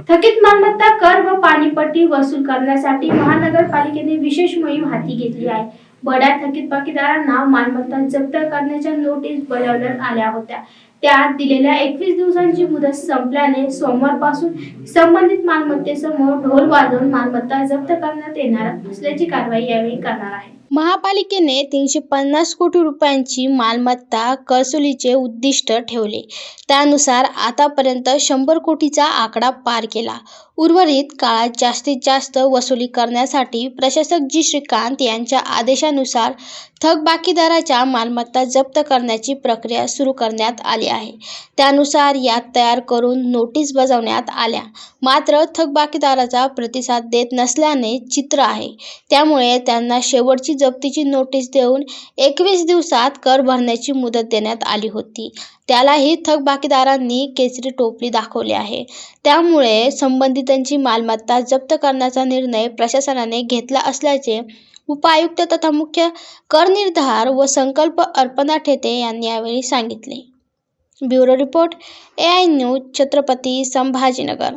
थकीत मालमत्ता कर व पाणीपट्टी वसूल करण्यासाठी महानगरपालिकेने विशेष मोहीम हाती घेतली आहे. बड्या थकीत बाकीदारांना मालमत्ता जप्त करण्याच्या नोटीस बजावण्यात आल्या होत्या. त्यात दिलेल्या एकवीस दिवसांची मुदत संपल्याने सोमवारपासून संबंधित मालमत्तेसमोर ढोल वाजवून मालमत्ता जप्त करण्यात येणार असल्याची कारवाई यावेळी करणार आहे. महापालिकेने तीनशे पन्नास कोटी रुपयांची मालमत्ता महसुलीचे उद्दिष्ट ठेवले. त्यानुसार आतापर्यंत शंभर कोटीचा आकडा पार केला. उर्वरित काळात जास्तीत जास्त वसुली करण्यासाठी प्रशासक जी. श्रीकांत यांच्या आदेशानुसार थकबाकीदाराच्या मालमत्ता जप्त करण्याची प्रक्रिया सुरू करण्यात आली आहे. त्यानुसार यात तयार करून नोटीस बजावण्यात आल्या. मात्र थकबाकीदाराचा प्रतिसाद देत नसल्याने चित्र आहे. त्यामुळे त्यांना शेवटची जप्तीची नोटीस देऊन एकवीस दिवसात कर भरण्याची मुदत देण्यात आली होती. त्यालाही थकबाकीदारांनी केसरी टोपली दाखवली आहे. त्यामुळे संबंधितांची मालमत्ता जप्त करण्याचा निर्णय प्रशासनाने घेतला असल्याचे उपायुक्त तथा मुख्य करनिर्धार व संकल्प अर्पणा ठेते यांनी यावेळी सांगितले. Bureau report A I news Chhatrapati Sambhajinagar.